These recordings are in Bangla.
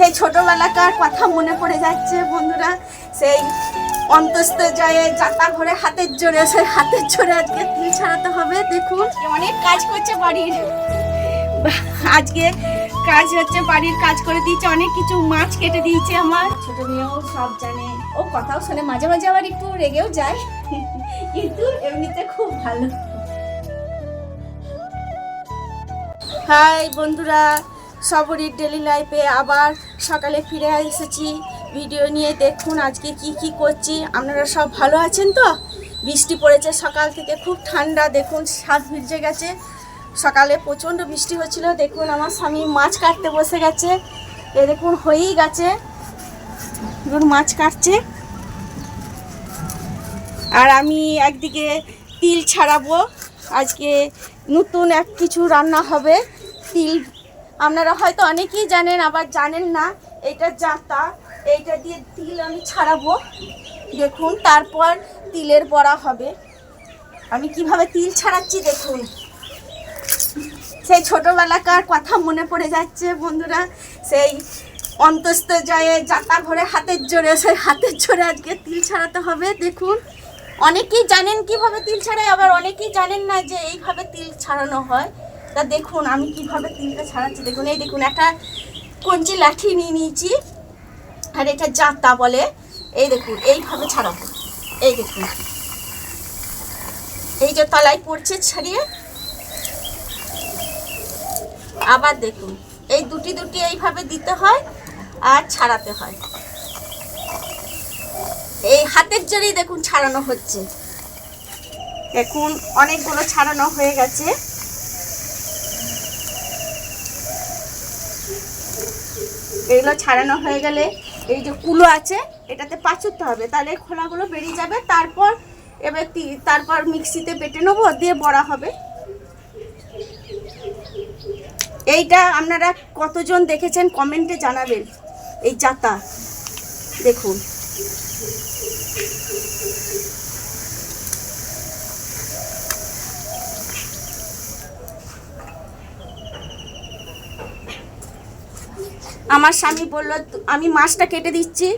সেই ছোটবেলাকার কথা মনে পড়ে যাচ্ছে বন্ধুরা। সেই অন্তস্ত জয়ে যাতা ঘরে হাতের জোরে সেই হাতের জোরে আজকে তিল ছাড়াতে হবে দেখুন। অনেক কাজ করছে বাড়ির। আজকে কাজ হচ্ছে বাড়ির কাজ করে দিয়েছে অনেক কিছু মাছ কেটে দিয়েছে আমার। ছোট মেয়েও সব জানে। ও কথাও শুনে মাঝে মাঝে আবার একটু রেগেও যায়। কিন্তু এমনিতে খুব ভালো। হাই বন্ধুরা। সবরই ডেলি লাইফে আবার সকালে ফিরে এসেছি। ভিডিও নিয়ে দেখুন আজকে কি কি করছি। আপনারা সব ভালো আছেন তো? বৃষ্টি পড়েছে সকাল থেকে, খুব ঠান্ডা। দেখুন সাত ভিজে গেছে। সকালে প্রচণ্ড বৃষ্টি হচ্ছিল। দেখুন, আমার স্বামী মাছ কাটতে বসে গেছে। এ দেখুন, হয়েই গেছে। দেখুন মাছ কাটছে। আর আমি একদিকে তিল ছাড়াবো। আজকে নতুন এক কিছু রান্না হবে। তিল আপনারা হয়তো অনেকেই জানেন, আবার জানেন না, এটা জাতা এইটা দিয়ে তিল আমি ছাড়াবো। দেখুন, তারপর তিলের বড়া হবে। আমি কীভাবে তিল ছাড়াচ্ছি দেখুন। সেই ছোটোবেলাকার কথা মনে পড়ে যাচ্ছে বন্ধুরা। সেই অন্তস্ত জয়ে যাতা ঘরে হাতের জোরে, সেই হাতের জোরে আজকে তিল ছাড়াতে হবে। দেখুন, অনেকেই জানেন কীভাবে তিল ছাড়াই আবার অনেকেই জানেন না যে এইভাবে তিল ছাড়ানো হয়। তা দেখুন, আমি কীভাবে তিলটা ছাড়াচ্ছি। দেখুন, এই দেখুন, একটা কঞ্চি লাঠি নিয়ে নিয়েছি। আর এটা জাতা বলে। এই দেখুন, এইভাবে ছাড়াবো। এই দেখুন। এই যে তলায় পড়ছে ছাড়িয়ে। আবার দেখুন, এই দুটি দুটি এইভাবে দিতে হয় আর ছাড়াতে হয়। এই হাতের জোরেই দেখুন ছাড়ানো হচ্ছে। দেখুন, অনেকগুলো ছাড়ানো হয়ে গেছে। এগুলো ছাড়ানো হয়ে গেলে এই যে কুলো আছে, এটাতে পাচুরতে হবে। তাহলে খোলাগুলো বেরিয়ে যাবে। তারপর এবার তারপর মিক্সিতে বেটে নেব, দিয়ে বড়া হবে। এইটা আপনারা কতজন দেখেছেন কমেন্টে জানাবেন। এই জাতা, দেখুন। আমার স্বামী বলল, আমি মাছটা কেটে দিচ্ছি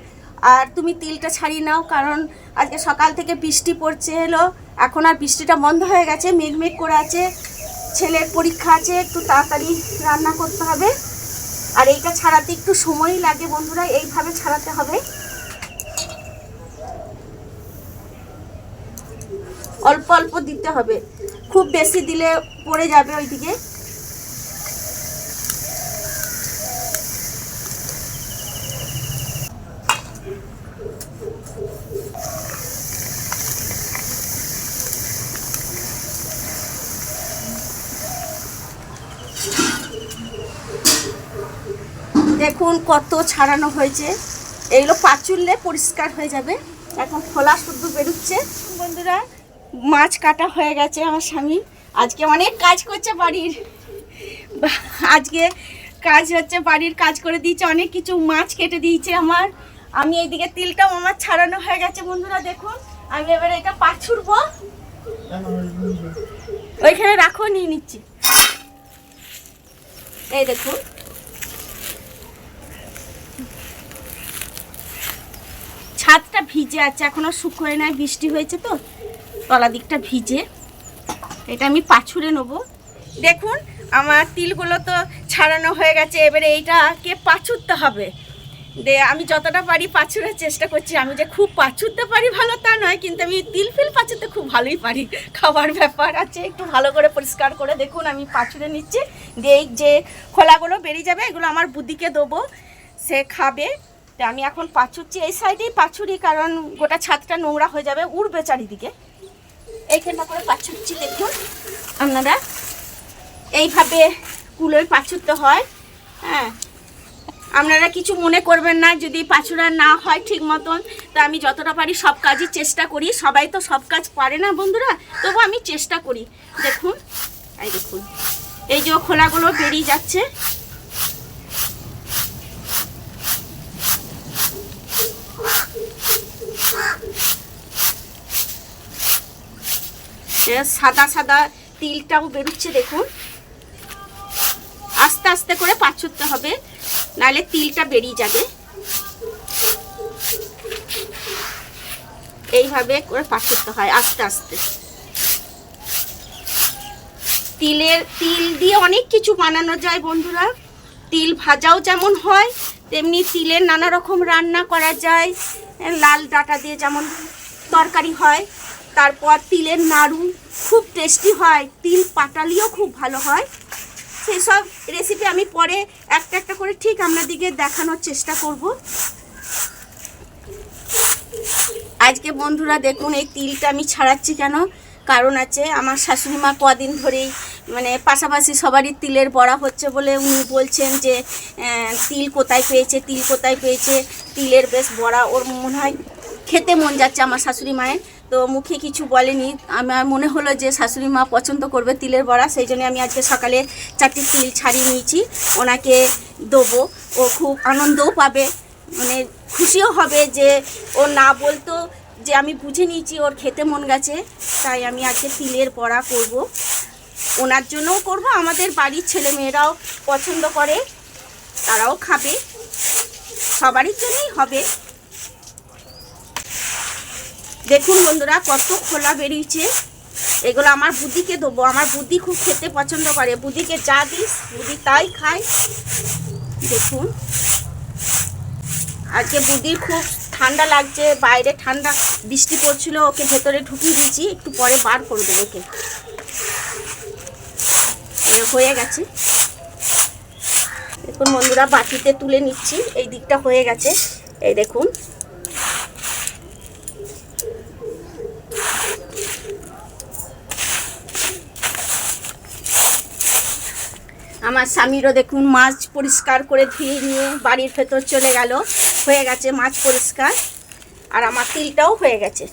আর তুমি তিলটা ছাড়িয়ে নাও, কারণ আজকে সকাল থেকে বৃষ্টি পড়ছে, এলো। এখন আর বৃষ্টিটা বন্ধ হয়ে গেছে, মেঘ মেঘ করে আছে, ছেলের পরীক্ষা আছে, একটু তাড়াতাড়ি রান্না করতে হবে। আর এইটা ছাড়াতে একটু সময়ই লাগে বন্ধুরা, এইভাবে ছাড়াতে হবে। অল্প অল্প দিতে হবে, খুব বেশি দিলে পড়ে যাবে ওইদিকে দেখুন কত ছাড়ানো হয়েছে। এইগুলো পাচুরলে পরিষ্কার হয়ে যাবে। এখন খোলা শুদ্ধ বেরোচ্ছে। বন্ধুরা, মাছ কাটা হয়ে গেছে আমার স্বামী। আজকে অনেক কাজ করছে বাড়ির। আজকে কাজ হচ্ছে বাড়ির কাজ করে দিয়েছে, অনেক কিছু মাছ কেটে দিয়েছে আমার। আমি এইদিকে তিলটাও আমার ছাড়ানো হয়ে গেছে, বন্ধুরা দেখুন। আমি এবার এটা পাছুরবো ওইখানে রাখো, নিয়ে নিচ্ছি। এই দেখুন। ছাদটা ভিজে আছে, এখনও শুকোয় নাই, বৃষ্টি হয়েছে তো, তলা দিকটা ভিজে। এটা আমি পাছুরে নেব। দেখুন, আমার তিলগুলো তো ছাড়ানো হয়ে গেছে, এবারে এইটাকে পাছুরতে হবে। দে, আমি যতটা পারি পাছুরের চেষ্টা করছি, আমি যে খুব পাছুরতে পারি ভালো তা নয়, কিন্তু আমি তিল ফিল পাছুরতে খুব ভালোই পারি। খাবার ব্যাপার আছে, একটু ভালো করে পরিষ্কার করে দেখুন, আমি পাছুরে নিচ্ছি। দিয়ে যে খোলাগুলো বেরিয়ে যাবে, এগুলো আমার বুদিকে দেবো, সে খাবে। তা আমি এখন পাছুরছি এই সাইডেই পাছুরি কারণ গোটা ছাদটা নোংরা হয়ে যাবে উড়বে চারিদিকে। এইখানটা করে পাছুরছি দেখুন। আপনারা এইভাবে কুলোয় পাছুরতে হয়। হ্যাঁ। আপনারা কিছু মনে করবেন না, যদি পাছুরা না হয় ঠিক মতন, তা আমি যতটা পারি সব কাজই চেষ্টা করি। সবাই তো সব কাজ পারে না বন্ধুরা, তবু আমি চেষ্টা করি। দেখুন, এই দেখুন। এই যে খোলাগুলো বেরিয়ে যাচ্ছে এ সাদা সাদা তিলটাও বেরোচ্ছে, দেখুন। আস্তে আস্তে করে পাচুরতে হবে, নাহলে তিলটা বেরিয়ে যাবে। এইভাবে করে পাঠাতে হয়, আস্তে আস্তে। তিলের, তিল দিয়ে অনেক কিছু বানানো যায় বন্ধুরা। তিল ভাজাও যেমন হয়, তেমনি তিলের নানা রকম রান্না করা যায়। লাল ডাটা দিয়ে যেমন তরকারি হয়। তারপর তিলের নাড়ু খুব টেস্টি হয়, তিল পাটালিও খুব ভালো হয়। সেসব রেসিপি আমি পরে একটা একটা করে ঠিক আপনাদিকে দেখানোর চেষ্টা করব। আজকে বন্ধুরা দেখুন, এই তিলটা আমি ছাড়াচ্ছি কেন? কারণ আছে, আমার শাশুড়ি মা কদিন ধরেই মানে পাশাপাশি সবারই তিলের বড়া হচ্ছে বলে উনি বলছেন যে তিল কোথায় পেয়েছে, তিল কোথায় পেয়েছে? তিলের বেশ বড়া, ওর মনে হয় খেতে মন যাচ্ছে আমার শাশুড়ি মায়ের। তো মুখে কিছু বলেনি। আমার মনে হলো যে শাশুড়ি মা পছন্দ করবে তিলের বড়া, সেই জন্য আমি আজকে সকালে চারটি তিল ছাড়িয়ে নিয়েছি। ওনাকে দেবো। ও খুব আনন্দও পাবে। মানে খুশিও হবে যে ও না বলতো যে আমি বুঝে নিয়েছি, ওর খেতে মন গেছে, তাই আমি আজকে তিলের বড়া করব। ওনার জন্যও করব, আমাদের বাড়ির ছেলে মেয়েরাও পছন্দ করে, তারাও খাবে। সবারই জন্যই হবে। দেখুন বন্ধুরা, কত খোলা বেরিয়েছে। এগুলো আমার বুদ্ধিকে দেবো। আমার বুদ্ধি খুব খেতে পছন্দ করে। বুদ্ধিকে যা দিস, বুদ্ধি তাই খায়। দেখুন। আজকে বুদির খুব ঠান্ডা লাগছে, বাইরে ঠান্ডা বৃষ্টি পড়ছিল, ওকে ভেতরে ঢুকিয়ে দিয়েছি। একটু পরে বার করে দেবো ওকে। হয়ে গেছে। দেখুন বন্ধুরা, বাটিতে তুলে নিচ্ছি। এই দিকটা হয়ে গেছে। এই দেখুন। আমার স্বামীরও দেখুন মাছ পরিষ্কার করে ধুয়ে নিয়ে বাড়ির ভেতর চলে গেল। হয়ে গেছে মাছ পরিষ্কার। আর আমার তিলটাও হয়ে গেছে।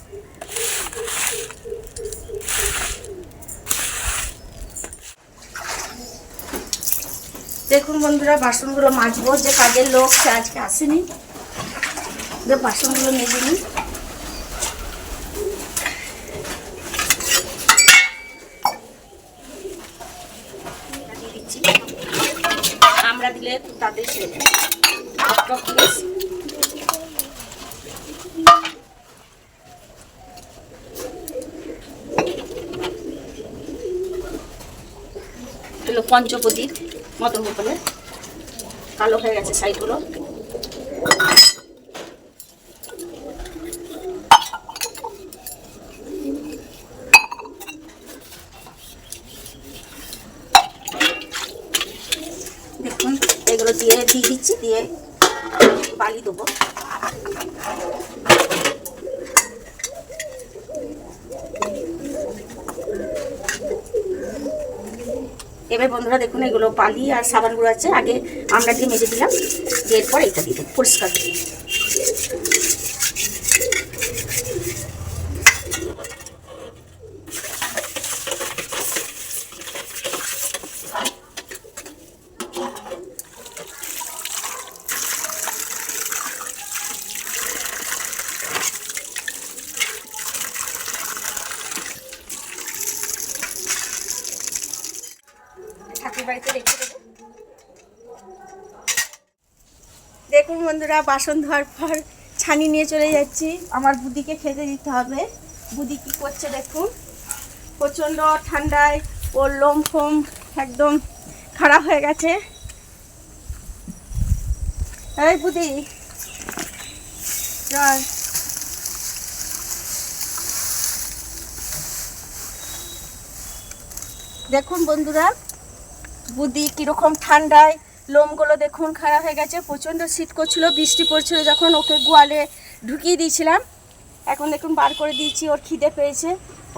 দেখুন বন্ধুরা, বাসনগুলো মাজবো। যে কাজের লোক সে আজকে আসেনি। বাসনগুলো মেজে নিই দিয়ে দিচ্ছি আমরা দিলে একটু তাদের সেরে যাবে টক প্লিজ। এগুলো পঞ্চপতির মতন বোতলে কালো হয়ে গেছে সাইডগুলো দেখুন, এগুলো দিয়ে দিয়ে দিচ্ছি, দিয়ে বালি দেবো। এবার বন্ধুরা দেখুন, এগুলো পালি আর সাবান গুঁড়ো আছে। আগে আমরা দিয়ে মেজে দিলাম, দিয়ে এরপর এইটা দিয়ে পরিষ্কার বাসন ধোয়ার পর ছানি নিয়ে চলে যাচ্ছি। আমার বুদিকে খেতে দিতে হবে। বুদি কি করছে দেখুন? প্রচণ্ড ঠান্ডায় ওর লোম ফোম একদম খারাপ হয়ে গেছে। এই বুদি দেখুন বন্ধুরা, বুদি কীরকম ঠান্ডায় লোমগুলো দেখুন খারাপ হয়ে গেছে, প্রচণ্ড শীত করছিল, বৃষ্টি পড়ছিল যখন ওকে গোয়ালে ঢুকিয়ে দিয়েছিলাম। এখন দেখুন বার করে দিয়েছি, ওর খিদে পেয়েছে।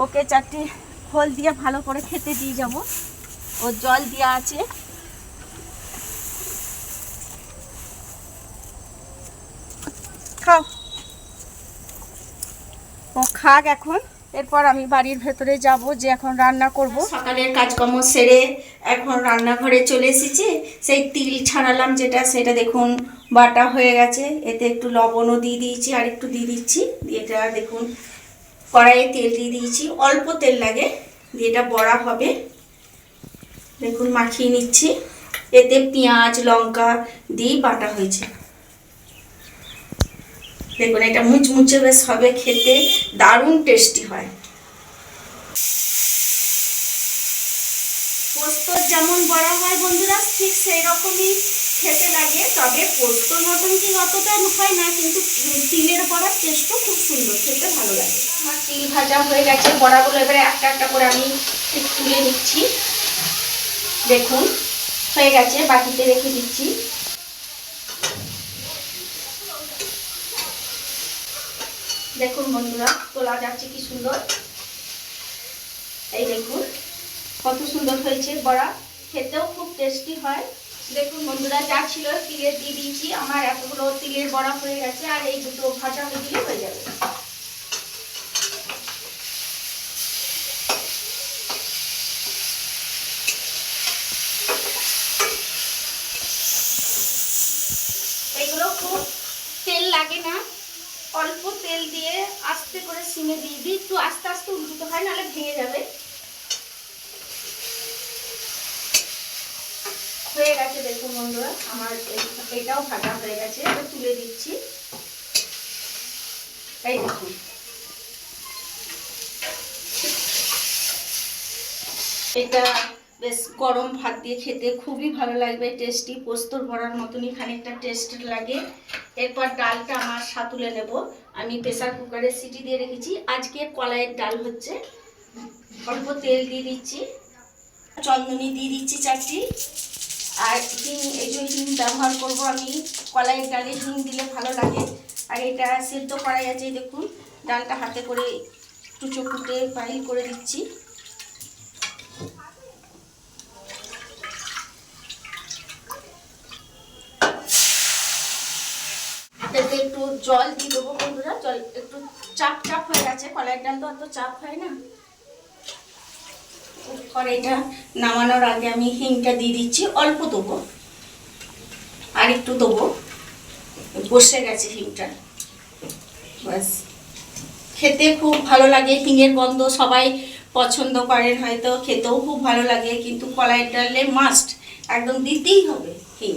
ওকে চারটি খোল দিয়ে ভালো করে খেতে দিয়ে যাব। ওর জল দেওয়া আছে। খাও। ও খাক এখন। এরপর আমি বাড়ির ভেতরে যাব যে এখন রান্না করব। সকালের কাজকর্ম সেরে এখন রান্নাঘরে চলে এসেছি। সেই তিল ছাড়ালাম যেটা, সেটা দেখুন বাটা হয়ে গেছে। এতে একটু লবণও দিয়ে দিয়েছি, আর একটু দিয়ে দিচ্ছি। এটা দেখুন, কড়াইয়ে তেল দিয়ে দিয়েছি। অল্প তেল লাগে, দিয়ে এটা বড়া হবে। দেখুন মাখিয়ে নিচ্ছি। এতে পেঁয়াজ, লঙ্কা দিয়ে বাটা হয়েছে। দেখুন, এটা মুচমুচে বেশ হবে খেতে, দারুণ টেস্টি হয়। পোস্তর যেমন বড়া হয় বন্ধুরা, ঠিক সেই রকমই খেতে লাগে, তবে পোস্তর মতন কি অতটা হয় না, কিন্তু তিলের বড়ার টেস্টও খুব সুন্দর, খেতে ভালো লাগে। আমার তিল ভাজা হয়ে গেছে, বড়াগুলো এবারে একটা একটা করে আমি ঠিক তুলে নিচ্ছি। দেখুন, হয়ে গেছে, বাটিতে রেখে দিচ্ছি। দেখুন বন্ধুরা, তোলা যাচ্ছে কি সুন্দর। এই দেখুন, কত সুন্দর হয়েছে বড়া। খেতেও খুব টেস্টি হয়। দেখুন বন্ধুরা, যা ছিল তিলের দিয়ে দিয়েছি। আমার এতগুলো তিলের বড়া হয়ে গেছে, আর এই দুটো ভাজা হয়ে দিলে হয়ে যাবে। এগুলো খুব তেল লাগে না। অল্প তেল দিয়ে আস্তে করে সিমে দিয়ে দিই। একটু আস্তে আস্তে উল্টোতে হয়, নাহলে ভেঙে যাবে। হয়ে গেছে দেখুন বন্ধুরা, আমার এটাও ভাজা হয়ে গেছে এটা তুলে দিচ্ছি। এই দেখুন। এটা বেশ গরম ভাত দিয়ে খেতে খুবই ভালো লাগবে টেস্টি পোস্তর ভরার মতনই খানিকটা টেস্ট লাগে। এরপর ডালটা আমার সাতুলে নেব। আমি প্রেসার কুকারে সিটি দিয়ে রেখেছি। আজকে কলাইয়ের ডাল হচ্ছে। অল্প তেল দিয়ে দিচ্ছি। চন্দনি দিয়ে দিচ্ছি চারটি। আর হিং, এই যে হিং ব্যবহার করব আমি। কলাইয়ের ডালে হিং দিলে ভালো লাগে। আর এটা সিদ্ধ করাই আছে, দেখুন। ডালটা হাতে করে একটু চকুটে বাইল করে দিচ্ছি এতে একটু জল দিয়ে দেবো বন্ধুরা। জল একটু চাপ চাপ হয়ে গেছে কলাইয়ের ডাল তো অত চাপ হয় না। কড়াইটা নামানোর আগে আমি হিংটা দিয়ে দিচ্ছি, অল্প দেবো। আর একটু দেবো। বসে গেছে হিংটা। ব্যাস। খেতে খুব ভালো লাগে, হিঙের গন্ধ সবাই পছন্দ করেন, হয়তো খেতেও খুব ভালো লাগে, কিন্তু কলাই ডালে মাস্ট একদম দিতেই হবে হিং।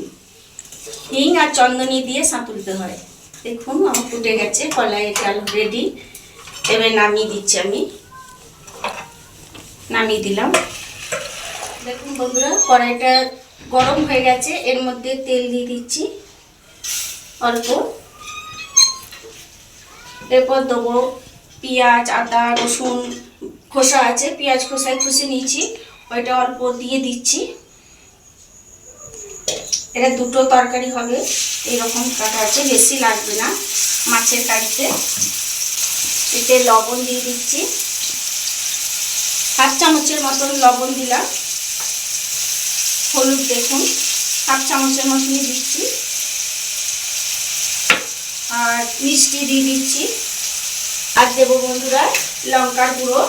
হিং আর চন্দনী দিয়ে সাঁতুলতে হয়। দেখুন, আমার ফুটে গেছে কলাইয়ের ডাল রেডি এবার নামিয়ে দিচ্ছি আমি। নামিয়ে দিলাম। দেখুন বন্ধুরা, কড়াইটা গরম হয়ে গেছে, এর মধ্যে তেল দিয়ে দিচ্ছি, অল্প। এরপর দেবো পেঁয়াজ, আদা, রসুন, খোসা আছে, পেঁয়াজ খোসায় খুশি নিয়েছি, ওইটা অল্প দিয়ে দিচ্ছি। এটা দুটো তরকারি হবে। এরকম কাটা আছে, বেশি লাগবে না মাছের কারিতে। এতে লবণ দিয়ে দিচ্ছি। হাফ চামচের মতন লবণ দিলাম। হলুদ দেখুন, হাফ চামচের মতনই দিচ্ছি। আর মিষ্টি দিয়ে দিচ্ছি। আর দেবো বন্ধুরা লঙ্কার গুঁড়ো।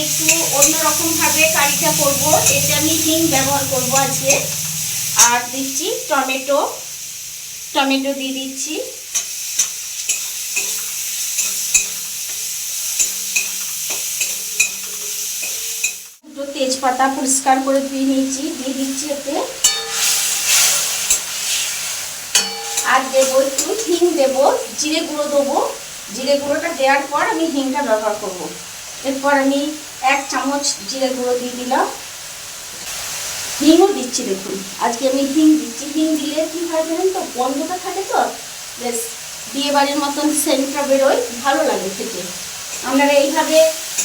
একটু অন্যরকমভাবে কারিটা করব। এতে আমি হিং ব্যবহার করব আজকে। আর দিচ্ছি টমেটো। টমেটো দিয়ে দিচ্ছি। দুটো তেজপাতা পরিষ্কার করে ধুয়ে নিয়েছি। দিয়ে দিচ্ছি এতে। আর দেবো একটু হিং দেবো। জিরে গুঁড়ো দেবো। জিরে গুঁড়োটা দেওয়ার পর আমি হিংটা ব্যবহার করব। এরপর আমি এক চামচ জিরে গুঁড়ো দিয়ে দিলাম। হিংও দিচ্ছি, দেখুন। আজকে আমি হিং দিচ্ছি। হিং দিলে কি হয় জানেন তো? গন্ধটা থাকে তো? বেশ বিয়ে বাড়ির মতন সেন্টটা বেরোয়। ভালো লাগে খেতে। আপনারা এইভাবে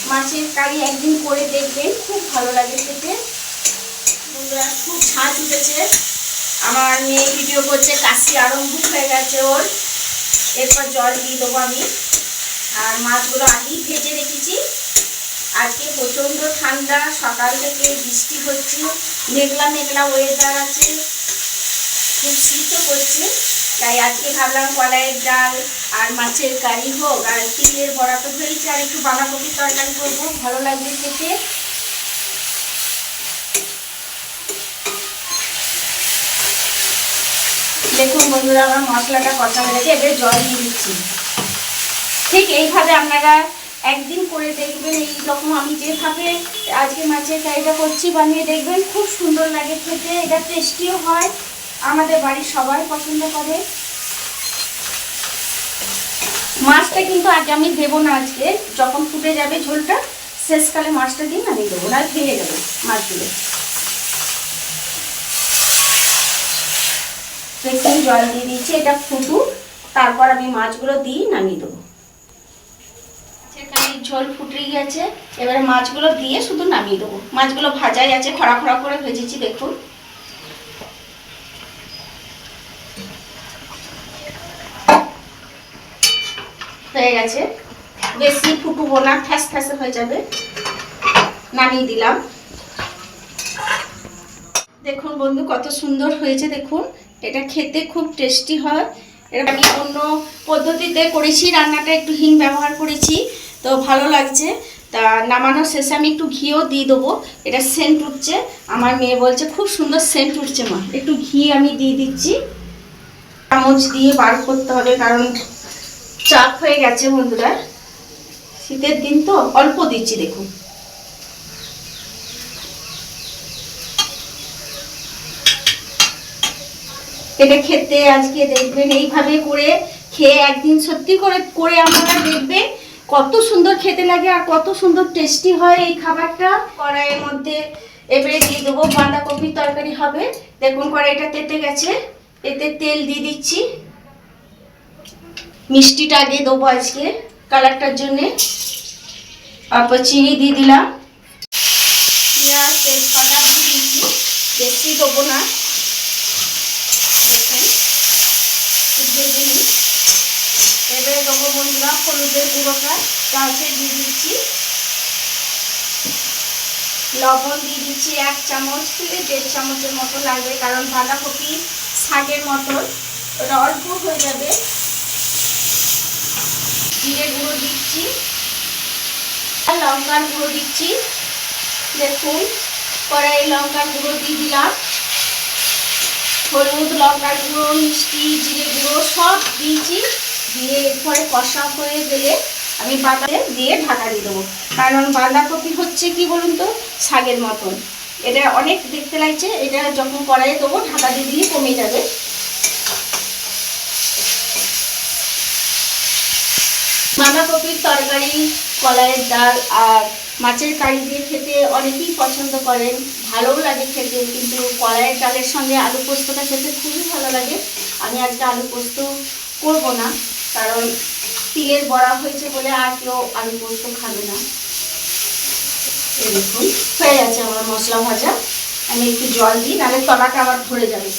মাছের কারি একদিন করে দেখবেন। খুব ভালো লাগে খেতে। বন্ধুরা, খুব ঝাঁজ উঠেছে। আমার মেয়ে ভিডিও করছে, কাশি আরম্ভ হয়ে গেছে ওর। এরপর জল দিয়ে দেবো আমি। আর মাছগুলো আগেই ভেজে রেখেছি। আজকে প্রচণ্ড ঠান্ডা, সকাল থেকে বৃষ্টি হচ্ছে, মেঘলা মেঘলা ওয়েদার আছে, খুব শীতও করছে তাই আজকে ভাবলাম কলাইয়ের ডাল আর মাছের কারি হোক, আর তিলের বড়া তো হয়েছে, আর একটু বাঁধাকপির তরকারি করব, ভালো লাগবে খেতে। দেখুন বন্ধুরা, আমার মশলাটা কষা হয়ে গেছে, এবার জল দিয়ে দিচ্ছি। ঠিক এইভাবে আপনারা একদিন করে দেখবেন, এই রকম আমি যেভাবে আজকে মাছের কারিটা করছি, বানিয়ে দেখবেন, খুব সুন্দর লাগে খেতে, এটা টেস্টিও হয়, আমাদের বাড়ির সবাই পছন্দ করে। মাছটা কিন্তু আগে আমি দেবো না আজকে, যখন ফুটে যাবে ঝোলটা, শেষকালে মাছটা দিন আমি দেবো, না ভেঙে যাবে মাছগুলো। একটু জল দিয়ে দিচ্ছি, এটা ফুটুক, তারপর আমি মাছগুলো দিই নামিয়ে দেবো। সেখানে ঝোল ফুটে গেছে এবারে মাছগুলো দিয়ে শুধু নামিয়ে দেবো। মাছগুলো ভাজাই আছে, খড়া খড়া করে ভেজেছি, দেখুন। হয়ে গেছে। বেশি ফুটুবো না, ঠ্যাস ঠ্যাসে হয়ে যাবে। নামিয়ে দিলাম। দেখুন বন্ধু, কত সুন্দর হয়েছে, দেখুন। এটা খেতে খুব টেস্টি হয়। এটা আমি অন্য পদ্ধতিতে করেছি, রান্নাটা একটু হিং ব্যবহার করেছি। তো ভালো লাগছে। তা নামানোর শেষে আমি একটু ঘিও দিয়ে দেবো। এটা সেন্ট উঠছে। আমার মেয়ে বলছে, খুব সুন্দর সেন্ট উঠছে মা। একটু ঘি আমি দিয়ে দিচ্ছি। চামচ দিয়ে বার করতে হবে কারণ চাপ হয়ে গেছে বন্ধুরা। শীতের দিন তো অল্প দিচ্ছি, দেখুন। এটা খেতে আজকে দেখবেন, এইভাবে করে খেয়ে একদিন সত্যি করে করে আপনারা দেখবেন কত সুন্দর খেতে লাগে আর কত সুন্দর টেস্টি হয় এই খাবারটা। কড়াইয়ের মধ্যে এবারে দিয়ে দেবো বাঁধাকপির তরকারি হবে। দেখুন কড়াইটা তেতে গেছে। এতে তেল দিয়ে দিচ্ছি। মিষ্টিটা আগে দেবো আজকে কালারটার জন্যে। তারপর চিনি দিয়ে দিলাম। পেঁয়াজ, তেজপাতা দিয়ে দিচ্ছি। বেশি দেবো না দেখুন ভেজে নিই এবারে দেবো বন্ধুরা হলুদের গুঁড়োটা চামচে দিয়ে দিচ্ছি লবণ, দিয়ে দিচ্ছি এক চামচ থেকে দেড় চামচের মতো লাগবে, কারণ বাঁধাকপি শাকের মতন। ওটা অল্প হয়ে যাবে। জিরে গুঁড়ো দিচ্ছি। আর লঙ্কার গুঁড়ো দিচ্ছি। দেখুন কড়াই লঙ্কার গুঁড়ো দিয়ে দিলাম। হলুদ, লঙ্কার গুঁড়ো, মিষ্টি, জিরে গুঁড়ো সব দিয়েছি। দিয়ে এরপরে কষা হয়ে গেলে আমি বাঁধাতে দিয়ে ঢাকা দিয়ে দেবো। কারণ বাঁধাকপি হচ্ছে কি বলুন তো শাকের মতন। এটা অনেক দেখতে লাগছে, এটা যখন কড়াইয়ে দেবো, ঢাকা দিয়ে দিলে কমে যাবে। বাঁধাকপির তরকারি, কলাইয়ের ডাল আর মাছের কারি দিয়ে খেতে অনেকেই পছন্দ করেন। ভালোও লাগে খেতে, কিন্তু কলাইয়ের ডালের সঙ্গে আলু পোস্তটা খেতে খুবই ভালো লাগে। আমি আজকে আলু পোস্ত করব না। কারণ তিলের বড়া হয়েছে বলে আর কেউ আলু পোস্ত খাবে না। দেখুন, হয়ে গেছে আমার মশলা ভাজা। আমি একটু জল দিই, নাহলে তলাটা আবার ধরে যাবে।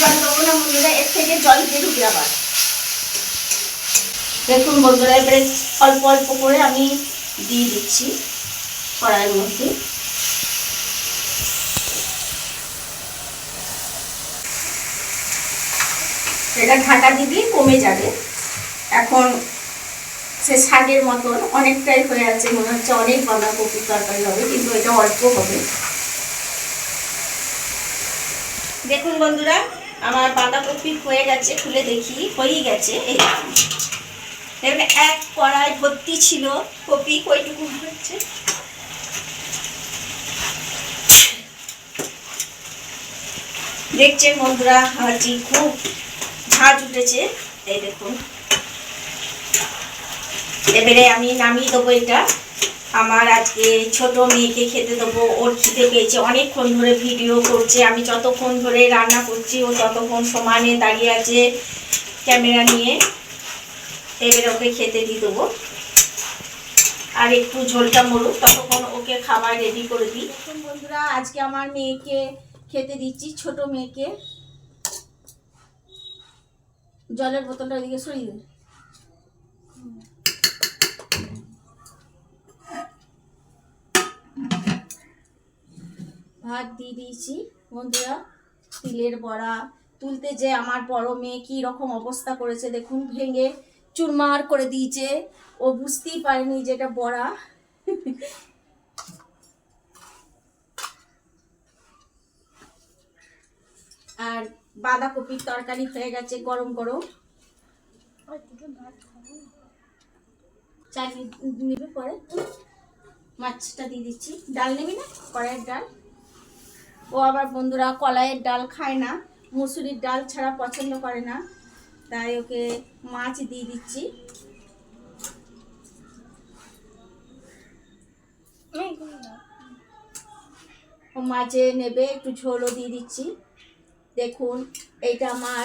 জল দেবো না এর থেকে জল আবার। দেখুন বন্ধুরা, এবারে অল্প অল্প করে আমি দিয়ে দিচ্ছি কড়াইয়ের মধ্যে। এটা ঢাকা দিবি কমে যাবে। এখন সে শাকের মতন অনেকটাই হয়ে আছে, মনে হচ্ছে অনেক বাঁধাকপির তরকারি হবে, কিন্তু এটা অল্প হবে। দেখুন বন্ধুরা, আমার বাঁধাকপি হয়ে গেছে, খুলে দেখি, হয়েই গেছে। এই এক কড়াই ভর্তি ছিল। কপি কইটুকু হচ্ছে। দেখছেন বন্ধুরা হাজি খুব ঝাঁজ উঠেছে। এই দেখুন। এবারে আমি নামিয়ে দেবো এটা। আমার আজকে ছোট মেয়েকে খেতে দেবো। ওর খিদে পেয়েছে। অনেকক্ষণ ধরে ভিডিও করছে। আমি যতক্ষণ ধরে রান্না করছি, ও ততক্ষণ সমানে দাঁড়িয়ে আছে ক্যামেরা নিয়ে। এবারে ওকে খেতে দিয়ে দেবো। আর একটু ঝোলটা মরুক, ততক্ষণ ওকে খাবার রেডি করে দিই। বন্ধুরা, আজকে আমার মেয়েকে খেতে দিচ্ছি, ছোট মেয়েকে। জলের বোতলটা ওইদিকে সরিয়ে দিন ভাত দিয়ে দিয়েছি। বন্ধুরা, তিলের বড়া। তুলতে যে আমার বড় মেয়ে কি রকম অবস্থা করেছে, দেখুন, ভেঙে চুরমার করে দিয়েছে। ও বুঝতেই পারেনি যে এটা বড়া। আর বাঁধাকপির তরকারি হয়ে গেছে গরম গরম। চা নি- নিবে পরে। মাছটা দিয়ে দিচ্ছি। ডাল নিবি না? কড়াইয়ের ডাল। ও আবার বন্ধুরা কলাইয়ের ডাল খায় না। মুসুরির ডাল ছাড়া পছন্দ করে না। তাই ওকে মাছ দিয়ে দিচ্ছি। ও মাছে নেবে একটু ঝোলও দিয়ে দিচ্ছি। দেখুন, এইটা আমার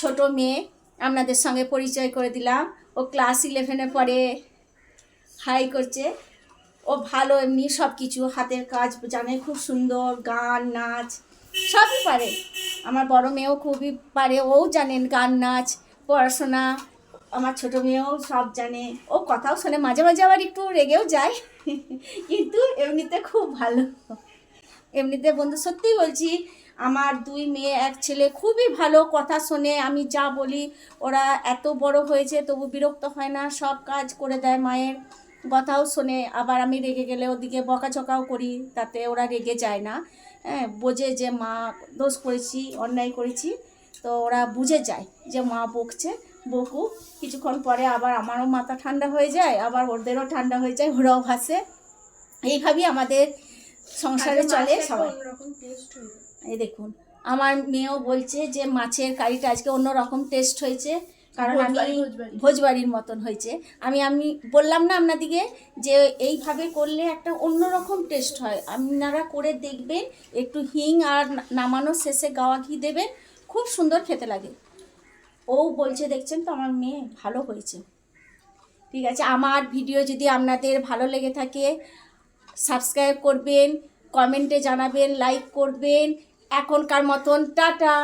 ছোট মেয়ে, আপনাদের সঙ্গে পরিচয় করে দিলাম। ও ক্লাস ইলেভেনে পড়ে হাই করছে। ও ভালো এমনি সব কিছু হাতের কাজ জানে, খুব সুন্দর, গান, নাচ, সবই পারে। আমার বড় মেয়েও খুবই পারে ও জানেন গান, নাচ, পড়াশোনা। আমার ছোট মেয়েও সব জানে। ও কথাও শোনে, মাঝে মাঝে আবার একটু রেগেও যায়, কিন্তু এমনিতে খুব ভালো। এমনিতে বন্ধু, সত্যিই বলছি আমার দুই মেয়ে এক ছেলে খুবই ভালো কথা শোনে। আমি যা বলি ওরা এত বড় হয়েছে তবু বিরক্ত হয় না সব কাজ করে দেয় মায়ের কথাও শোনে। আবার আমি রেগে গেলে ওদিকে বকাঝকাও করি তাতে ওরা রেগে যায় না। হ্যাঁ বোঝে যে মা দোষ করেছি অন্যায় করেছি তো ওরা বুঝে যায় যে মা বকছে বকু কিছুক্ষণ পরে আবার আমারও মাথা ঠান্ডা হয়ে যায় আবার ওদেরও ঠান্ডা হয়ে যায় ওরাও হাসে এইভাবেই আমাদের সংসারে চলে সবাই। এই দেখুন আমার মেয়েও বলছে যে মাছের কারিটা আজকে অন্য রকম টেস্ট হয়েছে কারণ আমি ভোজবাড়ি, ভোজবাড়ি। ভোজবাড়ির মতন হয়েছে। আমি আমি বললাম না আপনাদিকে যে এইভাবে করলে একটা অন্যরকম টেস্ট হয়। আপনারা করে দেখবেন একটু হিং আর নামানোর শেষে গাওয়া ঘি দেবেন খুব সুন্দর খেতে লাগে। ও বলছে দেখছেন তো আমার মেয়ে ভালো হয়েছে। ঠিক আছে আমার ভিডিও যদি আপনাদের ভালো লেগে থাকে সাবস্ক্রাইব করবেন কমেন্টে জানাবেন লাইক করবেন এখনকার মতন টাটা।